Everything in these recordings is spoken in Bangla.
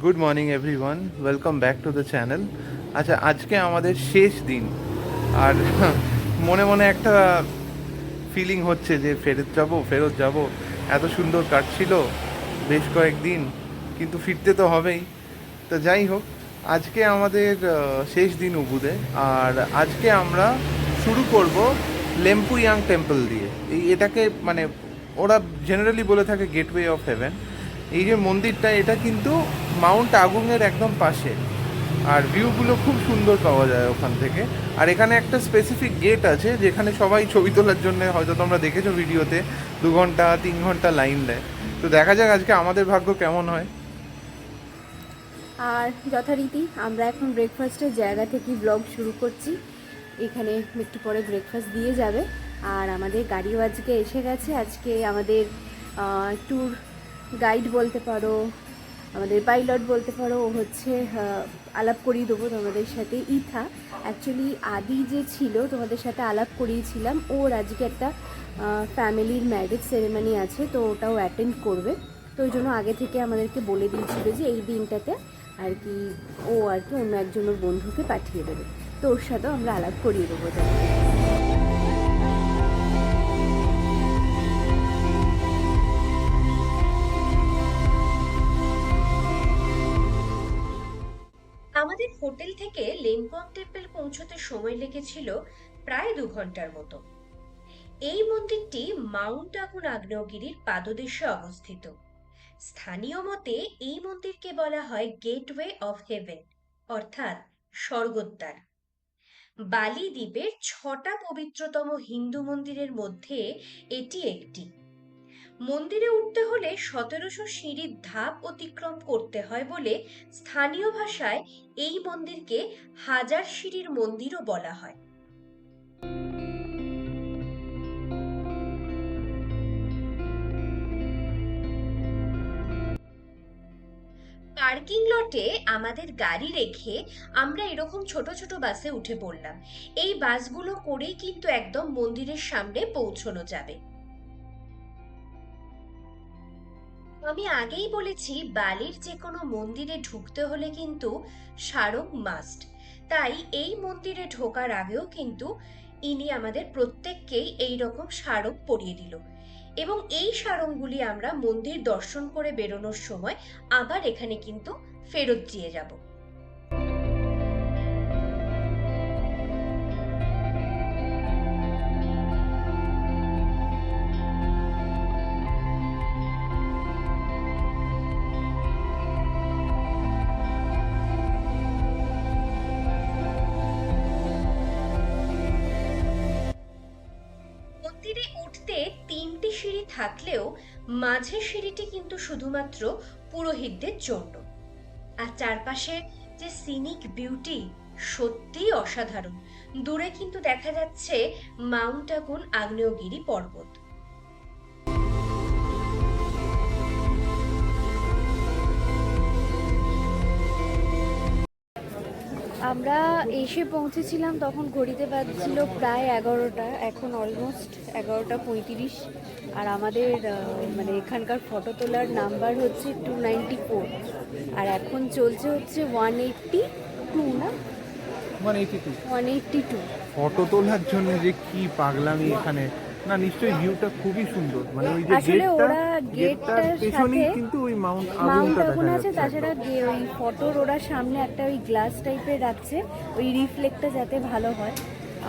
Good morning everyone welcome back to the channel আচ্ছা আজকে আমাদের শেষ দিন। আর মনে মনে একটা ফিলিং হচ্ছে যে ফেরত যাব ফেরত যাব। এত সুন্দর কাটছিল বেশ কয়েকদিন, কিন্তু ফিরতে তো হবেই। তো যাই হোক, আজকে আমাদের শেষ দিন উবুদে। আর আজকে আমরা শুরু করব লেম্পুয়াং টেম্পল দিয়ে। এই এটাকে মানে ওরা জেনারেলি বলে থাকে গেটওয়ে অফ হেভেন এই যে মন্দিরটা, এটা কিন্তু মাউন্ট আগুংয়ের একদম পাশে। আর ভিউগুলো খুব সুন্দর পাওয়া যায় ওখান থেকে। আর এখানে একটা স্পেসিফিক গেট আছে, যেখানে সবাই ছবি তোলার জন্য, হয়তো তোমরা দেখেছ ভিডিওতে, দু ঘণ্টা, তিন ঘণ্টা লাইন দেয়। তো দেখা যাক আজকে আমাদের ভাগ্য কেমন হয়। আর যথারীতি আমরা এখন ব্রেকফাস্টের জায়গা থেকে ব্লগ শুরু করছি। এখানে একটু পরে ব্রেকফাস্ট দিয়ে যাবে। আর আমাদের গাড়িও আজকে এসে গেছে। আজকে আমাদের ট্যুর গাইড বলতে পারো, আমাদের পাইলট বলতে পারো, ও হচ্ছে আলাপ করিয়ে দেবো তোমাদের সাথে। ইথা অ্যাকচুয়ালি আদি যে ছিল, তোমাদের সাথে আলাপ করিয়েছিলাম। ওর আজকে একটা ফ্যামিলির ম্যারেজ সেরেমনি আছে, তো ওটাও অ্যাটেন্ড করবে। তো ওই জন্য আগে থেকে আমাদেরকে বলে দিয়েছিল যে এই দিনটাতে আর কি ও আর কি অন্য একজনের বন্ধুকে পাঠিয়ে দেবে। তো ওর সাথেও আমরা আলাপ করিয়ে দেবো। তাকে হোটেল থেকে লেনপং টেম্পল পৌঁছতে সময় লেগেছিল প্রায় দু ঘণ্টার মতো। এই মন্দিরটি মাউন্ট আগুন আগ্নেয়গিরির পাদদেশে অবস্থিত। স্থানীয় মতে এই মন্দিরকে বলা হয় গেটওয়ে অফ হেভেন, অর্থাৎ স্বর্গদ্বার। বালি দ্বীপের ছটা পবিত্রতম হিন্দু মন্দিরের মধ্যে এটি একটি। মন্দিরে উঠতে হলে সতেরোশো সিঁড়ির ধাপ অতিক্রম করতে হয় বলে স্থানীয় ভাষায় এই মন্দিরকে হাজার সিঁড়ির মন্দিরও বলা হয়। পার্কিং লটে আমাদের গাড়ি রেখে আমরা এরকম ছোট ছোট বাসে উঠে পড়লাম। এই বাসগুলো করেই কিন্তু একদম মন্দিরের সামনে পৌঁছানো যাবে। আমি আগেই বলেছি, বালির যে কোনো মন্দিরে ঢুকতে হলে কিন্তু স্মারক মাস্ট তাই এই মন্দিরে ঢোকার আগেও কিন্তু ইনি আমাদের প্রত্যেককেই এই রকম স্মারক পরিয়ে দিল। এবং এই স্মারকগুলি আমরা মন্দির দর্শন করে বেরোনোর সময় আবার এখানে কিন্তু ফেরত দিয়ে যাব। থাকলেও মাঝে সিঁড়িটি কিন্তু শুধুমাত্র পুরোহিতদের জন্য। আর চারপাশে যে সিনিক বিউটি সত্যিই অসাধারণ। দূরে কিন্তু দেখা যাচ্ছে মাউন্ট আগুন আগ্নেয়গিরি পর্বত। আমরা এসে পৌঁছেছিলাম তখন ঘড়িতে বাজছিল প্রায় এগারোটা এখন অলমোস্ট এগারোটা পঁয়ত্রিশ। আর আমাদের মানে এখানকার ফটো তোলার নাম্বার হচ্ছে টু নাইনটি ফোর আর এখন চলছে হচ্ছে ওয়ান এইট্টি টু না? One eighty two one eighty two photo তোলার জন্য যে কি পাগলামি এখানে? না নিশ্চয়ই ভিউটা খুবই সুন্দর। মানে ওই যে আসলে ওরা গেটটার পেছনেই কিন্তু ওই মাউন্ট দেখা আছে তাছাড়া ওই ফটোর ওরা সামনে একটা ওই গ্লাস টাইপের রাখছে ওই রিফ্লেক্টটা যাতে ভালো হয়।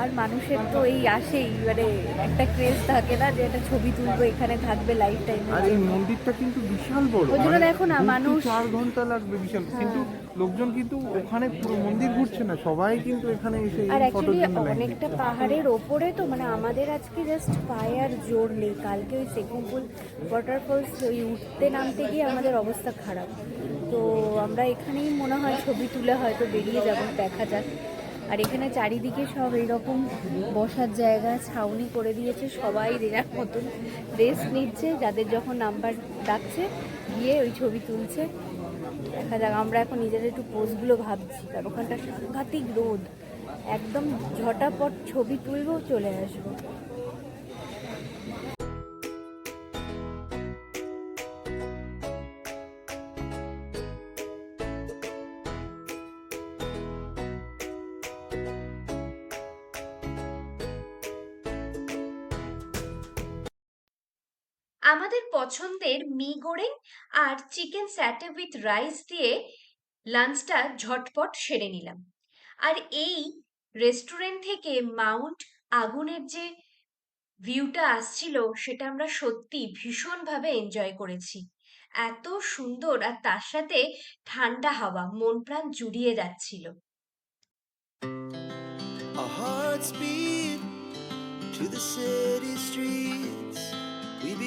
আর মানুষের তো এই আসেই মানে একটা ক্রেজ থাকে না যে একটা ছবি তুলবো এখানে থাকবে লাইফ টাইম আর এই মন্দিরটা কিন্তু বিশাল বড় ওই জন্য মানে দেখো না, মানুষ- চার ঘণ্টা লাগবে বিশাল। হ্যাঁ। কিন্তু লোকজন কিন্তু ওখানে পুরো মন্দির ঘুরছে না সবাই কিন্তু এখানে এসে আর অ্যাকচুয়ালি অনেকটা পাহাড়ের ওপরে তো মানে আমাদের আজকে জাস্ট পায়ে আর জোর নেই কালকে ওই সেকুমপুল ওয়াটারফলস ওই উঠতে নামতে গিয়ে আমাদের অবস্থা খারাপ। তো আমরা এখানেই মনে হয় ছবি তুলে হয়তো বেরিয়ে যাব দেখা যাক। আর এখানে চারিদিকে সব এইরকম বসার জায়গা, ছাউনি করে দিয়েছে সবাই দেওয়ার মতন রেস্ট নিচ্ছে, যাদের যখন নাম্বার ডাকছে, গিয়ে ওই ছবি তুলছে। দেখা যাক, আমরা এখন নিজেদের একটু পোস্টগুলো ভাবছি, কারণ ওখানটা সাংঘাতিক রোদ। একদম ঝটাপট ছবি তুলবো, চলে আসব। আমাদের পছন্দের মি গোরেং আর চিকেন স্যাটে উইথ রাইস দিয়ে লাঞ্চটা ঝটপট সেরে নিলাম। আর এই রেস্টুরেন্ট থেকে মাউন্ট আগুনের যে ভিউটা আসছিল, সেটা আমরা সত্যি ভীষণভাবে এনজয় করেছি। এত সুন্দর আর তার সাথে ঠান্ডা হাওয়া, মন প্রাণ জুড়িয়ে যাচ্ছিল। To the city streets.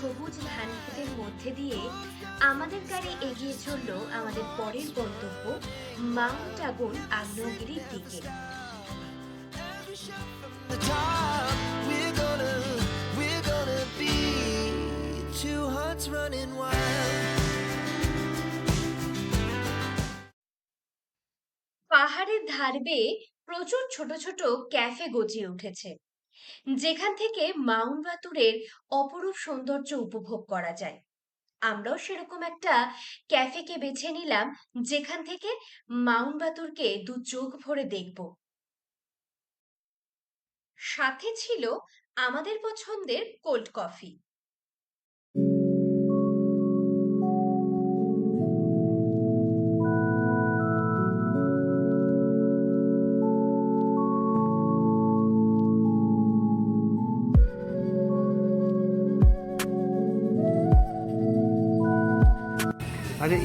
সবুজ ধান ক্ষেতের মধ্যে দিয়ে আমাদের গাড়ি এগিয়ে চলল আমাদের পরের গন্তব্য মাউন্ট আগুন আগ্নেয়গিরির দিকে. পাহাড়ের ধার বেয়ে প্রচুর ছোট ছোট ক্যাফে গজিয়ে উঠেছে যেখান থেকে মাউন্ট বাতুরের অপরূপ সৌন্দর্য উপভোগ করা যায়। আমরাও সেরকম একটা ক্যাফেকে বেছে নিলাম, যেখান থেকে মাউন্ট বাতুরকে দু চোখ ভরে দেখব। সাথে ছিল আমাদের পছন্দের কোল্ড কফি।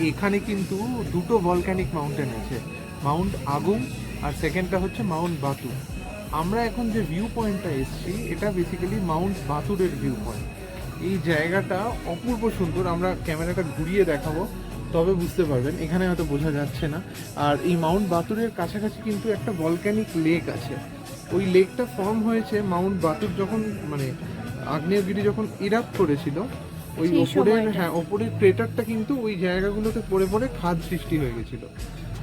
এখানে কিন্তু দুটো ভলক্যানিক মাউন্টেন আছে মাউন্ট আগুন আর সেকেন্ডটা হচ্ছে মাউন্ট বাতু আমরা এখন যে ভিউ পয়েন্টটা এসেছি, এটা বেসিক্যালি মাউন্ট বাতুরের ভিউ পয়েন্ট এই জায়গাটা অপূর্ব সুন্দর, আমরা ক্যামেরাটা ঘুরিয়ে দেখাবো, তবে বুঝতে পারবেন, এখানে হয়তো বোঝা যাচ্ছে না। আর এই মাউন্ট বাতুরের কাছাকাছি কিন্তু একটা ভলক্যানিক লেক আছে। ওই লেকটা ফর্ম হয়েছে মাউন্ট বাতুর যখন মানে আগ্নেয়গিরি যখন ইরাপ করেছিল ওই ওপরের হ্যাঁ ওপরের ক্রেটারটা কিন্তু ওই জায়গাগুলোতে পড়ে পড়ে খাদ সৃষ্টি হয়ে গেছিল।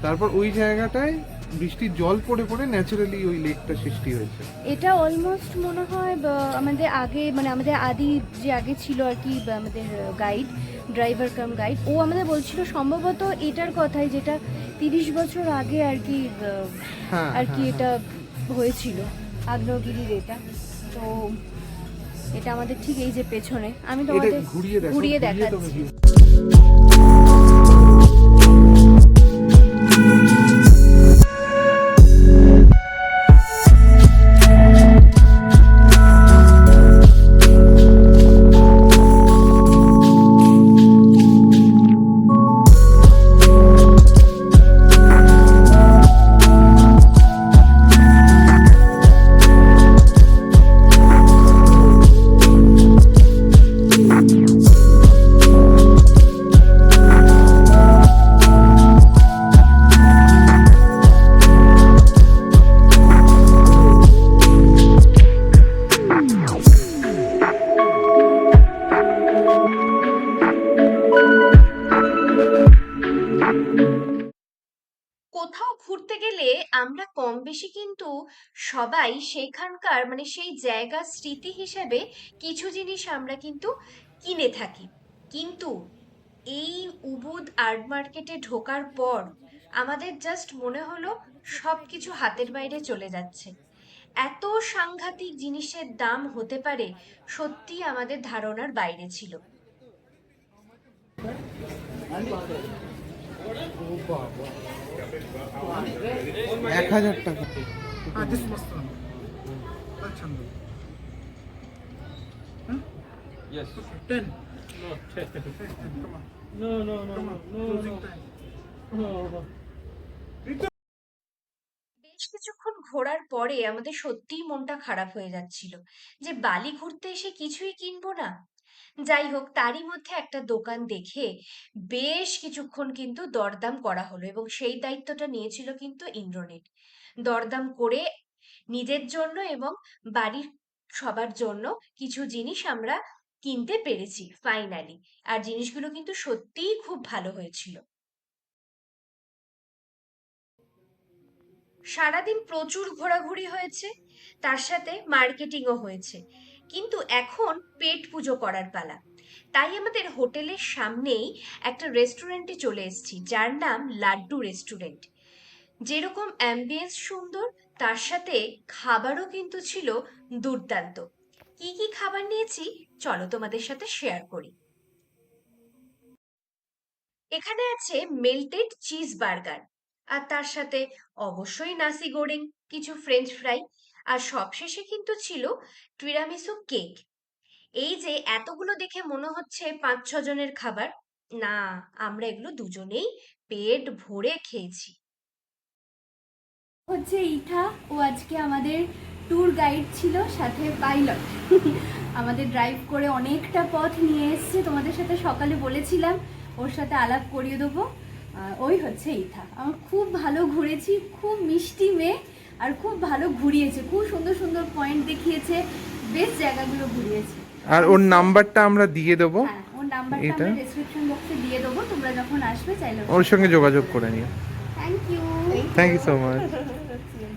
তারপর ওই জায়গাটায় বৃষ্টির জল পড়ে পড়ে ন্যাচারালি ওই লেকটা সৃষ্টি হয়েছে। এটা অলমোস্ট মনে হয় আমাদের আগে মানে আমাদের আদি যে আগে ছিল আর কি আমাদের গাইড ড্রাইভার কাম গাইড ও আমাদের বলছিল সম্ভবত এটার কথাই যেটা তিরিশ বছর আগে আর কি হ্যাঁ আর কি হ্যাঁ, এটা হয়েছিল আগ্নেয়গিরির এটা। তো এটা আমাদের ঠিক এই যে পেছনে। আমি তোমাদের ঘুরিয়ে দেখো দেখাচ্ছি। গেলে আমরা কম বেশি কিন্তু সবাই সেখানকার মানে সেই জায়গার স্মৃতি হিসেবে কিছু জিনিস আমরা কিন্তু কিনে থাকি। কিন্তু এই উবুদ আর্ট মার্কেটে ঢোকার পর আমাদের জাস্ট মনে হলো সব কিছু হাতের বাইরে চলে যাচ্ছে। এত সাংঘাতিক জিনিসের দাম হতে পারে সত্যি আমাদের ধারণার বাইরে ছিল। বেশ কিছুক্ষণ ঘোরার পরে আমাদের সত্যিই মনটা খারাপ হয়ে যাচ্ছিল যে বালি ঘুরতে এসে কিছুই কিনবো না। যাই হোক তারই মধ্যে একটা দোকান দেখে বেশ কিছুক্ষণ কিন্তু দরদাম করা হলো এবং সেই দায়িত্বটা নিয়েছিল কিন্তু ইন্দ্রনীল। দরদাম করে নিজের জন্য এবং বাড়ির সবার জন্য কিছু জিনিস আমরা কিনতে পেরেছি ফাইনালি আর জিনিসগুলো কিন্তু সত্যিই খুব ভালো হয়েছিল। সারাদিন প্রচুর ঘোরাঘুরি হয়েছে, তার সাথে মার্কেটিংও হয়েছে। কিন্তু এখন পেট পুজো করার পালা। তাই আমাদের হোটেলের সামনেই একটা রেস্টুরেন্টে চলে এসেছি, যার নাম লাড্ডু রেস্টুরেন্ট। যেরকম অ্যাম্বিয়েন্স সুন্দর, তার সাথে খাবারও কিন্তু ছিল দুর্দান্ত। কি কি খাবার নিয়েছি? চলো তোমাদের সাথে শেয়ার করি। এখানে আছে মেল্টেড চিজ বার্গার, আর তার সাথে অবশ্যই নাসি গোরেং কিছু ফ্রেঞ্চ ফ্রাই আর সবশেষে কিন্তু ছিল টিরামিসু কেক। এই যে এতগুলো দেখে মনে হচ্ছে পাঁচ ছ জনের খাবার, না, আমরা এগুলো দুজনেই পেট ভরে খেয়েছি। হচ্ছে ইঠা, ও আজকে আমাদের ট্যুর গাইড ছিল, সাথে পাইলট আমাদের ড্রাইভ করে অনেকটা পথ নিয়ে এসছে, তোমাদের সাথে সকালে বলেছিলাম, ওর সাথে আলাপ করিয়ে দেবো। ওই হচ্ছে ইথা আমার খুব ভালো ঘুরেছি, খুব মিষ্টি মেয়ে। আর খুব ভালো ঘুরিয়েছে খুব সুন্দর সুন্দর পয়েন্ট দেখিয়েছে বেশ জায়গাগুলো ঘুরিয়েছে। আর ওর নাম্বারটা আমরা দিয়ে দেবো। হ্যাঁ ওর নাম্বারটা এটা? ডেসক্রিপশন বক্সে দিয়ে দেবো তোমরা যখন আসবে চাইলে ওর সঙ্গে যোগাযোগ করে নিও। Thank you thank you so much